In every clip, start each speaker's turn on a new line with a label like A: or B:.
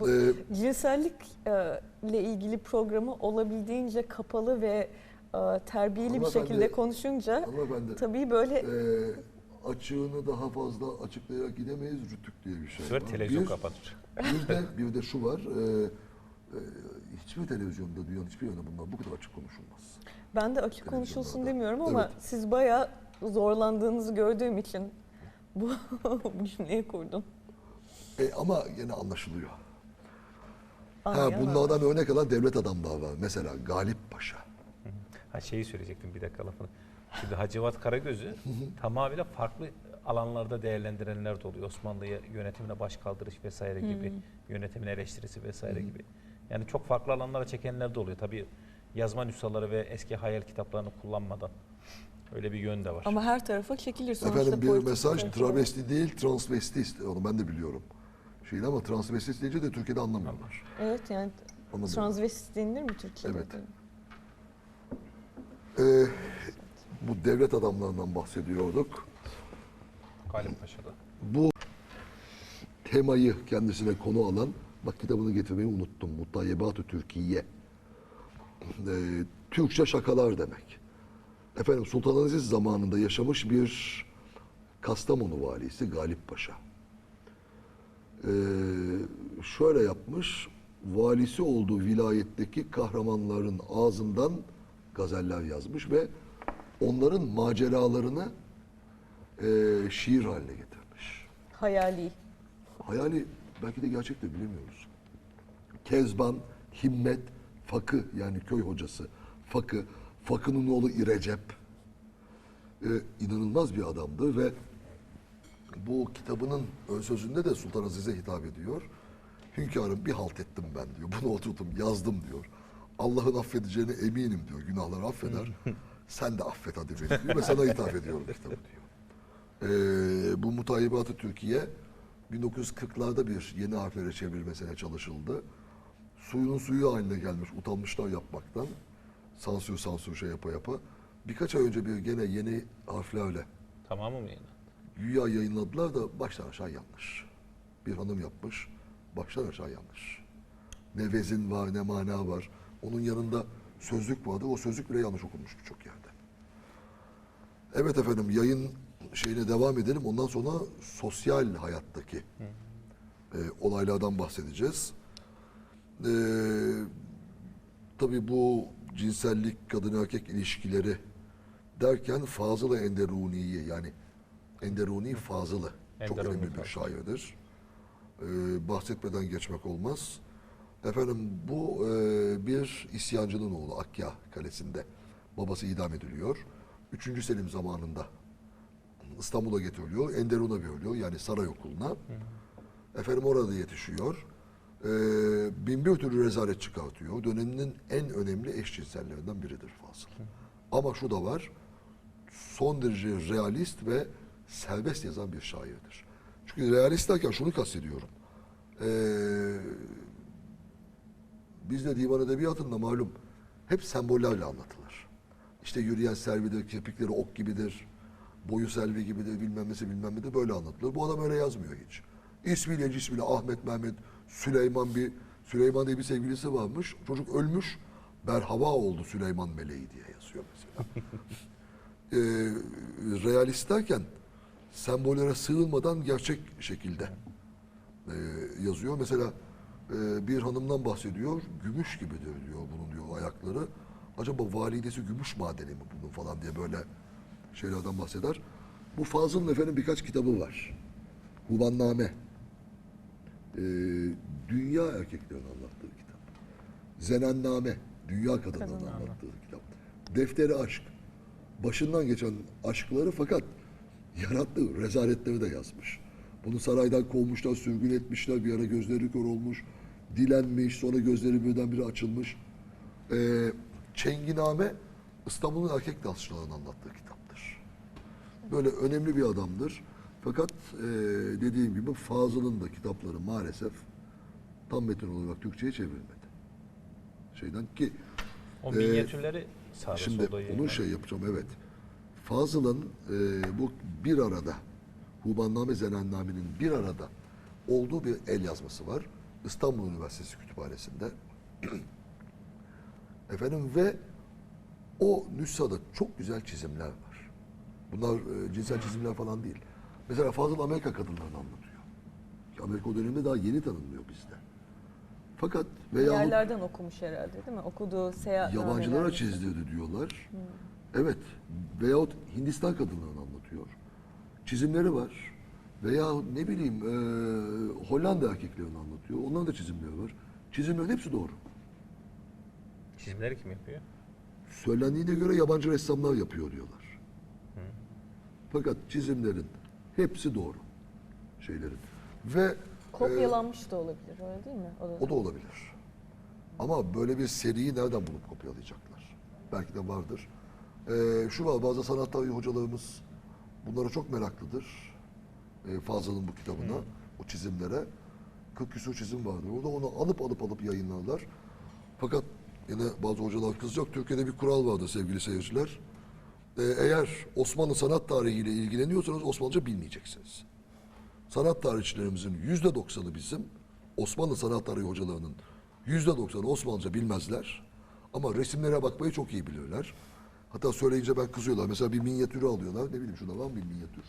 A: Bu
B: Ee,
A: cinsellik e, ile ilgili programı olabildiğince kapalı ve e, terbiyeli bir şekilde konuşunca
B: hanımefendi,
A: tabii böyle
B: e, açığını daha fazla açıklayarak gidemeyiz. Rütük diye bir şey var.
C: televizyon
B: bir,
C: kapatır.
B: bir de, bir de şu var. E, e, hiçbir televizyonda dünyanın hiçbir yerinde bunlar bu kadar açık konuşulmaz.
A: ben de açık konuşulsun demiyorum ama
B: Evet.
A: siz bayağı zorlandığınızı gördüğüm için bu bu cümleyi kurdum.
B: E, ama yine anlaşılıyor. Ha, bunlardan örnek alan devlet adamları var. Mesela Galip Paşa.
C: Ha şeyi söyleyecektim bir dakika lafını. Şimdi Hacivat Karagöz'ü tamamıyla farklı alanlarda değerlendirenler de oluyor. Osmanlı'ya yönetimine baş kaldırış vesaire gibi, yönetimin eleştirisi vesaire gibi. Yani çok farklı alanlara çekenler de oluyor. Tabii yazma nüshaları ve eski hayal kitaplarını kullanmadan öyle bir yön de var.
A: Ama her tarafa çekilir sonuçta.
B: Efendim bir
A: politik
B: mesaj
A: tarafı.
B: travesti değil transvestist. Onu ben de biliyorum. Şeyin ama transvestist deyince de Türkiye'de anlamıyorlar.
A: Evet yani
B: Anladım.
A: transvestit denilir mi Türkiye'de?
B: Evet. Ee, bu devlet adamlarından bahsediyorduk.
C: Galip Paşa'da.
B: Bu temayı kendisine konu alan, bak kitabını getirmeyi unuttum. Mutayyebat-ı Türkiye. Ee, Türkçe şakalar demek. Efendim Sultan Aziz zamanında yaşamış bir Kastamonu valisi Galip Paşa. Ee, şöyle yapmış, valisi olduğu vilayetteki kahramanların ağzından gazeller yazmış ve onların maceralarını e, şiir haline getirmiş.
A: Hayali.
B: Hayali belki de gerçek de bilemiyoruz. Kezban, Himmet, Fakı yani köy hocası. Fakı, Fakı'nın oğlu İrecep. Ee, inanılmaz bir adamdı ve bu kitabının ön sözünde de Sultan Aziz'e hitap ediyor. Hünkârım bir halt ettim ben diyor. Bunu oturdum yazdım diyor. Allah'ın affedeceğine eminim diyor. Günahları affeder. Sen de affet hadi beni diyor. Ve sana hitap ediyorum kitabı diyor. Ee, bu mutayyibatı Türkiye 1940'larda bir yeni harflere çevrilmesine çalışıldı. Suyunun suyu haline gelmiş, utanmışlar yapmaktan. Sansür sansür şey yapa yapa. Birkaç ay önce bir gene yeni harflerle
C: Tamamı mı yine?
B: Güya yayınladılar da baştan aşağı yanlış. Bir hanım yapmış, baştan aşağı yanlış. Ne vezin var, ne mana var. Onun yanında sözlük vardı, o sözlük bile yanlış okunmuş birçok yerde. Evet efendim, yayın şeyine devam edelim. Ondan sonra sosyal hayattaki e, olaylardan bahsedeceğiz. E, tabii bu cinsellik, kadın erkek ilişkileri derken Fazıl-ı Enderuni'yi yani Enderuni Fazıl'ı çok
C: Enderuni
B: önemli bir şairdir. Ee, bahsetmeden geçmek olmaz. Efendim bu e, bir isyancının oğlu Akya Kalesi'nde babası idam ediliyor. Üçüncü Selim zamanında İstanbul'a getiriliyor. Enderun'a veriliyor yani saray okuluna. Efendim orada yetişiyor. Ee, bin bir türlü rezalet çıkartıyor. Döneminin en önemli eşcinsellerinden biridir Fazıl. Ama şu da var. Son derece realist ve serbest yazan bir şairdir. Çünkü realist derken şunu kastediyorum. Ee, bizde divan edebiyatında malum hep sembollerle anlatılır. İşte yürüyen selvidir, kirpikleri ok gibidir, boyu selvi gibidir, bilmem nesi bilmem nedir böyle anlatılır. Bu adam öyle yazmıyor hiç. İsmiyle cismiyle Ahmet, Mehmet, Süleyman bir Süleyman diye bir sevgilisi varmış. Çocuk ölmüş. Berhava oldu Süleyman Meleği diye yazıyor mesela. Ee, realist derken sembollere sığınmadan gerçek şekilde e, yazıyor. Mesela e, bir hanımdan bahsediyor. Gümüş gibidir diyor bunun diyor ayakları. Acaba validesi gümüş madeni mi bunun falan diye böyle şeylerden bahseder. Bu Fazıl'ın efendim birkaç kitabı var. Hubanname. E, dünya erkeklerin anlattığı kitap. Zenenname. Dünya kadınların
A: Kadınlar.
B: anlattığı kitap. Defteri aşk. Başından geçen aşkları fakat yarattığı rezaletleri de yazmış. Bunu saraydan kovmuşlar, sürgün etmişler. Bir ara gözleri kör olmuş. Dilenmiş, sonra gözleri birdenbire açılmış. Ee, Çenginame İstanbul'un erkek dansçılarının anlattığı kitaptır. Böyle önemli bir adamdır. Fakat e, dediğim gibi Fazıl'ın da kitapları maalesef tam metin olarak Türkçe'ye çevrilmedi. Şeyden ki
C: O minyatürleri sağda
B: Şimdi onun
C: yayınlanıyor.
B: şey yapacağım evet. Fazıl'ın e, bu bir arada Hubanname Zenenname'nin bir arada olduğu bir el yazması var. İstanbul Üniversitesi Kütüphanesi'nde. Efendim ve o nüshada çok güzel çizimler var. Bunlar e, cinsel çizimler falan değil. Mesela Fazıl Amerika kadınlarını anlatıyor. Ki Amerika o döneminde daha yeni tanınmıyor bizde. Fakat veya
A: yerlerden okumuş herhalde değil mi? Okuduğu seyahatnameler.
B: yabancılara çizdirdi diyorlar. Evet. Veyahut Hindistan kadınlarını anlatıyor. Çizimleri var. Veya ne bileyim e, Hollanda erkeklerini anlatıyor. Onların da çizimleri var. Çizimlerin hepsi doğru.
C: Çizimleri kim yapıyor?
B: Söylendiğine göre yabancı ressamlar yapıyor diyorlar. Fakat çizimlerin hepsi doğru şeylerin. Ve
A: Kopyalanmış da olabilir öyle değil mi? O da,
B: o da olabilir. Ama böyle bir seriyi nereden bulup kopyalayacaklar? Belki de vardır. Ee, şu var bazı sanat tarihi hocalarımız bunlara çok meraklıdır. Ee, Fazıl'ın bu kitabına, o çizimlere. 40 küsur çizim vardır. Orada onu alıp alıp alıp yayınlarlar. Fakat yine bazı hocalar kızacak. Türkiye'de bir kural vardı sevgili seyirciler. Ee, eğer Osmanlı sanat tarihiyle ilgileniyorsanız Osmanlıca bilmeyeceksiniz. Sanat tarihçilerimizin yüzde doksanı bizim, Osmanlı sanat tarihi hocalarının yüzde doksanı Osmanlıca bilmezler. Ama resimlere bakmayı çok iyi bilirler. Hatta söyleyince ben kızıyorlar. Mesela bir minyatürü alıyorlar. Ne bileyim şurada var mı bir minyatür?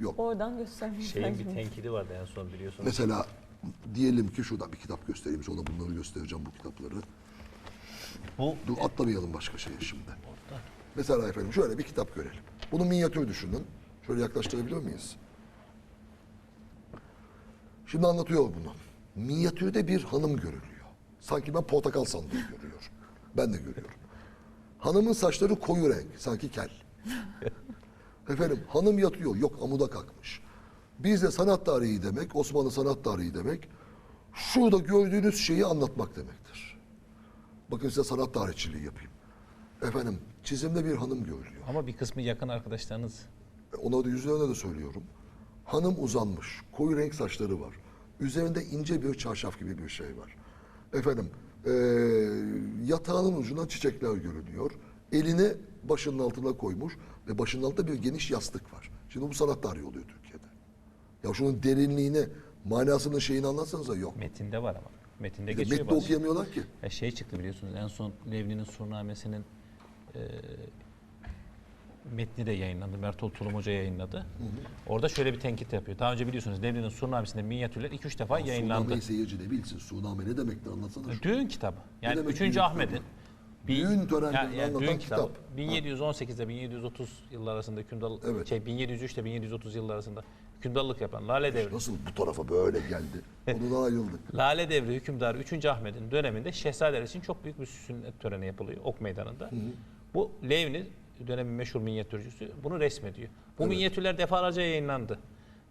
B: Yok.
A: Oradan göstermiş.
C: Şeyin bir tenkidi vardı en son biliyorsunuz.
B: Mesela diyelim ki şuradan bir kitap göstereyim. Sonra bunları göstereceğim bu kitapları.
C: Bu
B: Dur atlamayalım başka şeye şimdi. Mesela efendim şöyle bir kitap görelim. Bunu minyatür düşünün. Şöyle yaklaştırabilir miyiz? Şimdi anlatıyor bunu. Minyatürde bir hanım görülüyor. Sanki ben portakal sandığı görüyor. Ben de görüyorum. Hanımın saçları koyu renk. Sanki kel. Efendim hanım yatıyor. Yok amuda kalkmış. Bizde sanat tarihi demek, Osmanlı sanat tarihi demek, şurada gördüğünüz şeyi anlatmak demektir. Bakın size sanat tarihçiliği yapayım. Efendim çizimde bir hanım görülüyor.
C: ama bir kısmı yakın arkadaşlarınız
B: Ona da yüzlerine de söylüyorum. Hanım uzanmış, koyu renk saçları var. Üzerinde ince bir çarşaf gibi bir şey var. Efendim, eee, yatağının ucundan çiçekler görünüyor. Elini başının altına koymuş ve başının altında bir geniş yastık var. Şimdi bu sanat tarihi oluyor Türkiye'de. Ya şunun derinliğini, manasının şeyini anlatsanıza yok.
C: metinde var ama. Metinde
B: Metni
C: geçiyor bazı.
B: okuyamıyorlar ki.
C: Ya şey çıktı biliyorsunuz en son Levni'nin surnamesinin e, metni de yayınlandı. Mertoğlu Tulum Hoca yayınladı. Orada şöyle bir tenkit yapıyor. Daha önce biliyorsunuz Levni'nin surnamesinde minyatürler 2-3 defa yayınlandı.
B: Sunameyi seyirci ne bilsin? Suname ne demekti anlatsana. şu.
C: Düğün kitabı. Yani
B: demek
C: 3.
B: düğün
C: Ahmet'in
B: Düğün törenlerini anlatan
C: düğün
B: kitap.
C: 1718'de 1730 yıllar arasında hükümdar
B: Evet.
C: şey 1703 ile 1730 yıllar arasında hükümdarlık yapan Lale Devri.
B: Nasıl bu tarafa böyle geldi? Ondan ayrıldık.
C: Lale Devri hükümdarı 3. Ahmet'in döneminde şehzadeler için çok büyük bir sünnet töreni yapılıyor Ok Meydanı'nda. Bu Levni dönemin meşhur minyatürcüsü bunu resmediyor. Bu minyatürler defalarca yayınlandı.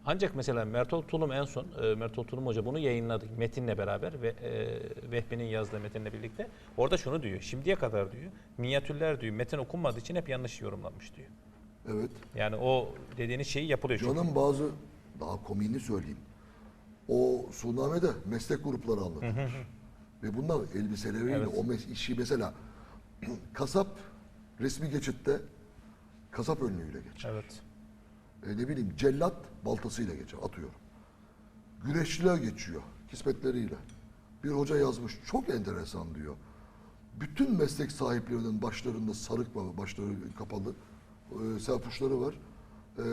C: Ancak mesela Mertol Tulum en son, e, Mertol Tulum Hoca bunu yayınladı metinle beraber ve e, Vehbi'nin yazdığı metinle birlikte. Orada şunu diyor, şimdiye kadar diyor, minyatürler diyor, metin okunmadığı için hep yanlış yorumlanmış diyor.
B: Evet.
C: Yani o dediğiniz şeyi yapılıyor çünkü.
B: Canım bazı daha komiğini söyleyeyim. O sunamede meslek grupları anlatılır. Ve bunlar elbiseleriyle
C: Evet.
B: o işi mesela kasap resmi geçitte kasap önlüğüyle geçer.
C: Evet.
B: E, ne bileyim cellat baltasıyla geçer atıyorum. Güreşçiler geçiyor kismetleriyle. Bir hoca yazmış çok enteresan diyor. Bütün meslek sahiplerinin başlarında sarık var, başları kapalı, e, serpuçları var. E,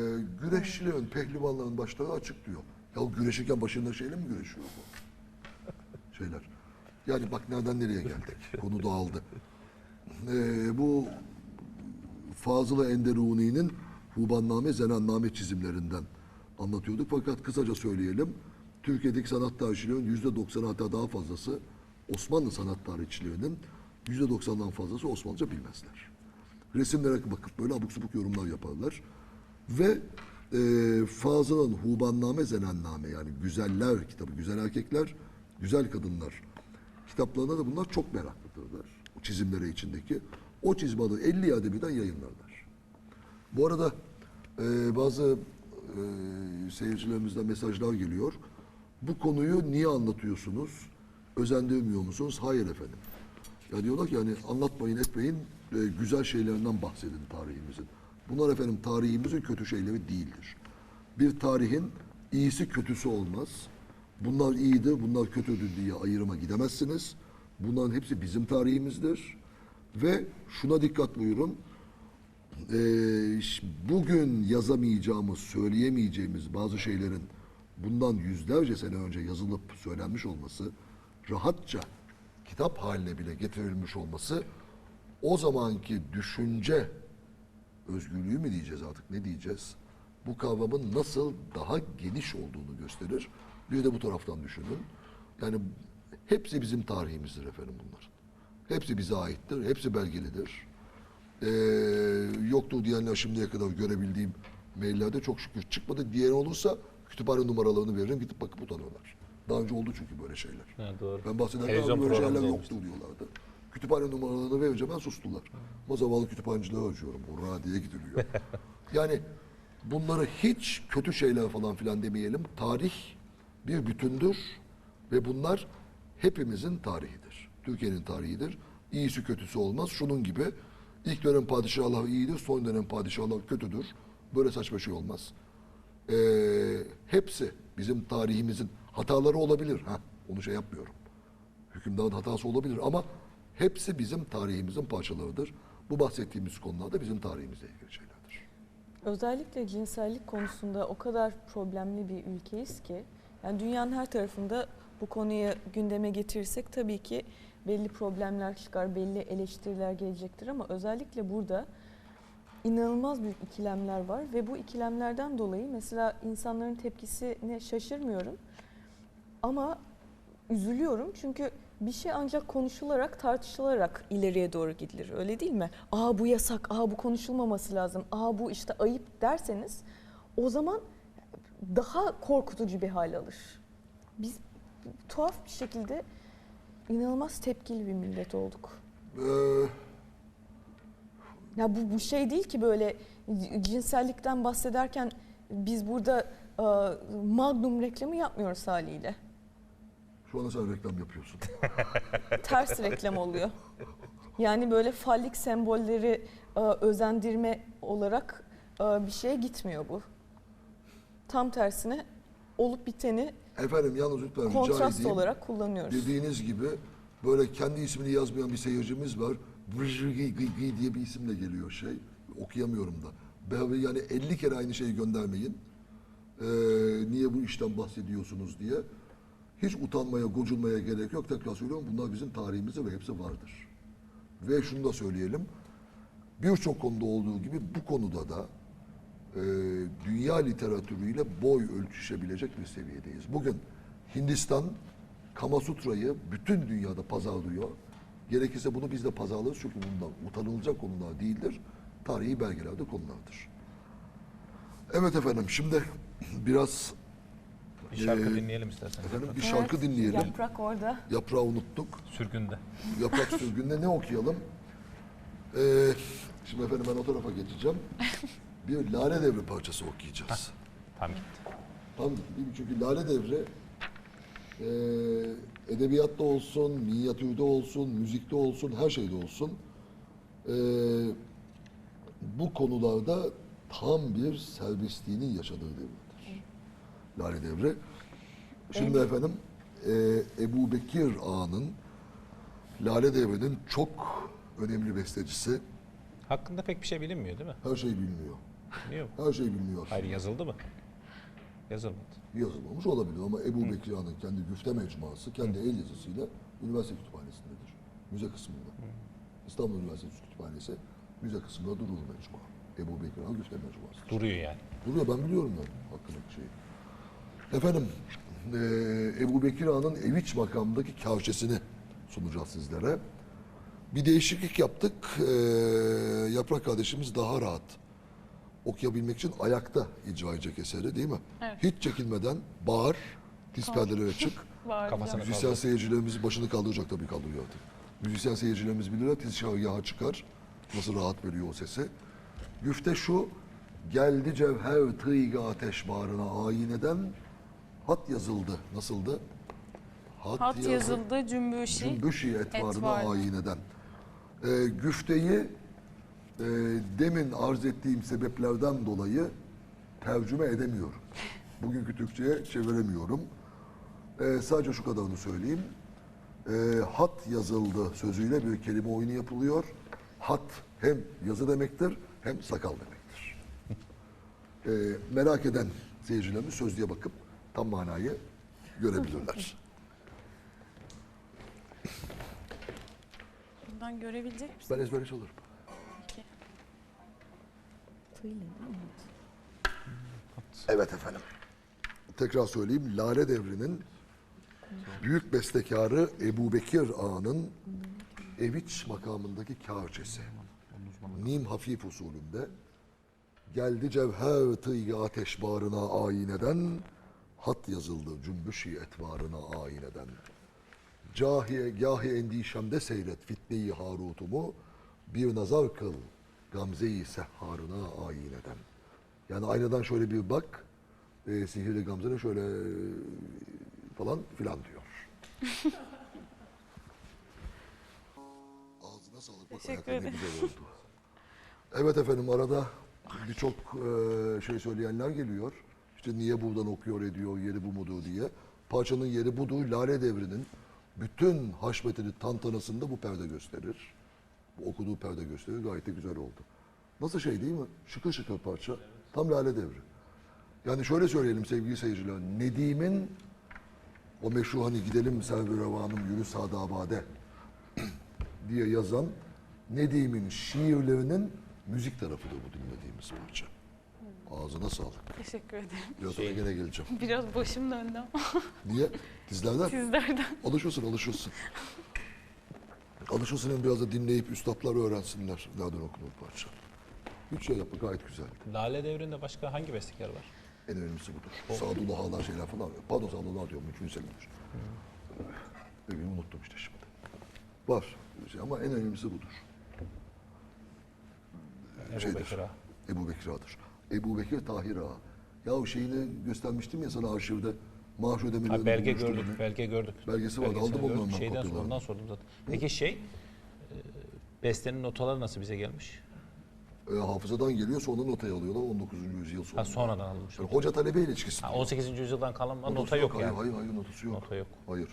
B: güreşçilerin, pehlivanların başları açık diyor. Ya güreşirken başında şeyle mi güreşiyor bu? Şeyler. Yani bak nereden nereye geldik. Konu dağıldı. E, bu Fazıl-ı Enderuni'nin Hubanname, Zenanname çizimlerinden anlatıyorduk. Fakat kısaca söyleyelim. Türkiye'deki sanat tarihçilerinin yüzde doksanı hatta daha fazlası Osmanlı sanat tarihçilerinin yüzde doksandan fazlası Osmanlıca bilmezler. Resimlere bakıp böyle abuk subuk yorumlar yaparlar. Ve e, Fazıl'ın Hubanname, Zenanname yani güzeller kitabı, güzel erkekler, güzel kadınlar kitaplarına da bunlar çok meraklıdırlar. O çizimlere içindeki. O çizim adı 50 adebiden yayınlarlar. Bu arada e, bazı e, seyircilerimizden mesajlar geliyor. Bu konuyu niye anlatıyorsunuz? Özendirmiyor musunuz? Hayır efendim. Ya diyorlar ki yani anlatmayın etmeyin e, güzel şeylerinden bahsedin tarihimizin. Bunlar efendim tarihimizin kötü şeyleri değildir. Bir tarihin iyisi kötüsü olmaz. Bunlar iyidir, bunlar kötüdür diye ayrıma gidemezsiniz. Bunların hepsi bizim tarihimizdir. Ve şuna dikkat buyurun. Ş- bugün yazamayacağımız, söyleyemeyeceğimiz bazı şeylerin bundan yüzlerce sene önce yazılıp söylenmiş olması, rahatça kitap haline bile getirilmiş olması o zamanki düşünce özgürlüğü mü diyeceğiz artık ne diyeceğiz? Bu kavramın nasıl daha geniş olduğunu gösterir. Bir de bu taraftan düşünün. Yani hepsi bizim tarihimizdir efendim bunlar. Hepsi bize aittir, hepsi belgelidir. Ee, yoktur diyenler şimdiye kadar görebildiğim maillerde çok şükür çıkmadı. Diyen olursa kütüphane numaralarını veririm gidip bakıp utanıyorlar. Daha önce oldu çünkü böyle şeyler.
C: Ha, doğru.
B: Ben bahsederken
C: Televizyon
B: "Abi böyle şeyler yoktur diyorlardı. Kütüphane numaralarını verince ben sustular. Ama zavallı kütüphanecileri acıyorum. Hurra diye gidiliyor. yani bunları hiç kötü şeyler falan filan demeyelim. Tarih bir bütündür ve bunlar hepimizin tarihidir. Türkiye'nin tarihidir. İyisi kötüsü olmaz. Şunun gibi ilk dönem padişahlar iyidir, son dönem padişahlar kötüdür. Böyle saçma şey olmaz. Ee, hepsi bizim tarihimizin hataları olabilir. Ha, onu şey yapmıyorum. Hükümdarın hatası olabilir ama hepsi bizim tarihimizin parçalarıdır. Bu bahsettiğimiz konular da bizim tarihimizle ilgili şeylerdir.
A: Özellikle cinsellik konusunda o kadar problemli bir ülkeyiz ki yani dünyanın her tarafında bu konuyu gündeme getirirsek tabii ki belli problemler çıkar, belli eleştiriler gelecektir ama özellikle burada inanılmaz büyük ikilemler var ve bu ikilemlerden dolayı mesela insanların tepkisine şaşırmıyorum ama üzülüyorum çünkü bir şey ancak konuşularak, tartışılarak ileriye doğru gidilir. Öyle değil mi? Aa bu yasak, aa bu konuşulmaması lazım, aa bu işte ayıp derseniz o zaman daha korkutucu bir hal alır. Biz tuhaf bir şekilde inanılmaz tepkili bir millet olduk.
B: Ee,
A: Ya bu bu şey değil ki böyle cinsellikten bahsederken biz burada e, Magnum reklamı yapmıyoruz haliyle.
B: şu anda sen reklam yapıyorsun.
A: ters reklam oluyor. Yani böyle fallik sembolleri e, özendirme olarak e, bir şeye gitmiyor bu. Tam tersine olup biteni
B: Efendim yalnız lütfen rica
A: kontrast
B: edeyim.
A: olarak kullanıyoruz.
B: Dediğiniz gibi böyle kendi ismini yazmayan bir seyircimiz var. Vrjgi diye bir isimle geliyor şey. Okuyamıyorum da. Yani 50 kere aynı şeyi göndermeyin. Ee, niye bu işten bahsediyorsunuz diye. Hiç utanmaya, gocunmaya gerek yok. Tekrar söylüyorum bunlar bizim tarihimizde ve hepsi vardır. Ve şunu da söyleyelim. Birçok konuda olduğu gibi bu konuda da e, dünya literatürüyle boy ölçüşebilecek bir seviyedeyiz. Bugün Hindistan Kama Sutra'yı bütün dünyada pazarlıyor. Gerekirse bunu biz de pazarlarız çünkü bundan utanılacak konular değildir. Tarihi belgelerde konulardır. Evet efendim şimdi biraz
C: Bir şarkı
B: Ee,
C: dinleyelim istersen.
B: efendim bir
A: Evet,
B: şarkı dinleyelim.
A: Yaprak orada.
B: Yaprağı unuttuk.
C: Sürgünde.
B: Yaprak sürgünde ne okuyalım? Ee, şimdi efendim ben o tarafa geçeceğim. Bir Lale Devri parçası okuyacağız.
C: Tam gitti.
B: Tam değil mi? Çünkü Lale Devri e, edebiyatta olsun, minyatürde olsun, müzikte olsun, her şeyde olsun. e, bu konularda tam bir serbestliğinin yaşadığı devredir. Lale Devri. Şimdi efendim e, Ebu Bekir Ağa'nın Lale Devri'nin çok önemli bestecisi.
C: Hakkında pek bir şey bilinmiyor değil mi?
B: Her şey biliniyor.
C: Biliyor mu?
B: Her şey biliniyor.
C: Hayır yazıldı mı? Yazılmadı.
B: yazılmamış olabilir ama Ebu Bekir Han'ın kendi güfte mecmuası kendi el yazısıyla üniversite kütüphanesindedir. Müze kısmında. İstanbul Üniversitesi Kütüphanesi müze kısmında durur mecmua. Ebu Bekir Han güfte mecmuası.
C: Duruyor yani.
B: Duruyor ben biliyorum yani hakkındaki şeyi. Efendim eee Ebu Bekir Han'ın Eviç makamındaki kavşesini sunacağız sizlere. Bir değişiklik yaptık. Eee, Yaprak kardeşimiz daha rahat okuyabilmek için ayakta icra edecek eseri değil mi?
D: Evet.
B: Hiç çekinmeden bağır, diz perdelere çık.
C: Kafasını
B: Müzisyen
C: kaldır.
B: seyircilerimiz başını kaldıracak tabii kaldırıyor artık. Müzisyen seyircilerimiz bilirler tiz şargaha çıkar. Nasıl rahat veriyor o sesi. Güfte şu, geldi cevher tıyga ateş bağrına ayineden hat yazıldı. Nasıldı?
D: Hat yazıldı cümbüşi.
B: Cümbüşi etvarına
D: etvarına.
B: ayineden. Ee, güfteyi e, demin arz ettiğim sebeplerden dolayı tercüme edemiyorum. Bugünkü Türkçe'ye çeviremiyorum. Ee, sadece şu kadarını söyleyeyim. Ee, hat yazıldı sözüyle bir kelime oyunu yapılıyor. Hat hem yazı demektir hem sakal demektir. Ee, merak eden seyircilerimiz sözlüğe bakıp tam manayı görebilirler.
D: Buradan görebilecek misin?
B: Ben ezbere çalarım.
A: Tığıyla değil mi?
B: Evet efendim. Tekrar söyleyeyim. Lale Devri'nin büyük bestekarı Ebu Bekir Ağa'nın Eviç makamındaki kârçesi. Nim hafif usulünde geldi cevher tıyı ateş bağrına ayineden hat yazıldı cümbüşi etvarına ayineden. Cahiye gahi endişemde seyret fitneyi harutumu bir nazar kıl gamzeyi sehharına ayineden. Yani aynadan şöyle bir bak e, sihirli gamzene şöyle e, falan filan diyor. Ağzına sağlık. Bak,
D: Teşekkür ederim.
B: güzel oldu. Evet efendim arada birçok e, şey söyleyenler geliyor. İşte niye buradan okuyor ediyor, yeri bu mudur diye. Parçanın yeri budur. Lale Devri'nin bütün haşmetini tantanasında bu perde gösterir. Okuduğu perde gösterir. Gayet de güzel oldu. Nasıl şey değil mi? Şıkır şıkır parça. Tam Lale Devri. Yani şöyle söyleyelim sevgili seyirciler. Nedim'in o meşhur hani gidelim Servi Revanım yürü Sadabade diye yazan Nedim'in şiirlerinin müzik tarafıdır bu dinlediğimiz parça. Ağzına sağlık.
D: Teşekkür ederim.
B: Biraz sonra gene geleceğim.
D: Biraz başım döndü ama
B: Niye? Dizlerden?
D: sizlerden.
B: Alışırsın, alışırsın. Alışırsın hem biraz da dinleyip üstadlar öğrensinler nereden okunur parça. Üç şey yapma gayet güzel.
C: Lale devrinde başka hangi bestekar var?
B: En önemlisi budur. Sadullah Ağlar şeyler falan. Pardon Sadullah diyorum. Üçüncü senedir. Öbürünü unuttum işte şimdi. Var. Ama en önemlisi budur.
C: Ebu
B: Şeydir.
C: Bekir Ağa.
B: Ebu Bekir Ağa'dır. Ebu Bekir Tahir Ağa. Ya o şeyini göstermiştim ya sana arşivde. Maaş ödemelerini
C: Ha, belge gördük,
B: hani.
C: belge gördük.
B: Belgesi vardı,
C: Belgesini
B: aldım ondan
C: gördük.
B: ben
C: Şeyden sonra
B: kopyalarını.
C: ondan sordum zaten. Peki şey, e, bestenin notaları nasıl bize gelmiş?
B: E, hafızadan geliyor sonra notayı alıyorlar 19. yüzyıl sonunda.
C: Ha sonradan alınmış.
B: Yani hoca talebe ilişkisi.
C: Ha, 18. yüzyıldan kalan ama
B: Notası
C: nota yok,
B: hayır,
C: yani.
B: Hayır hayır notası yok.
C: Nota yok.
B: Hayır.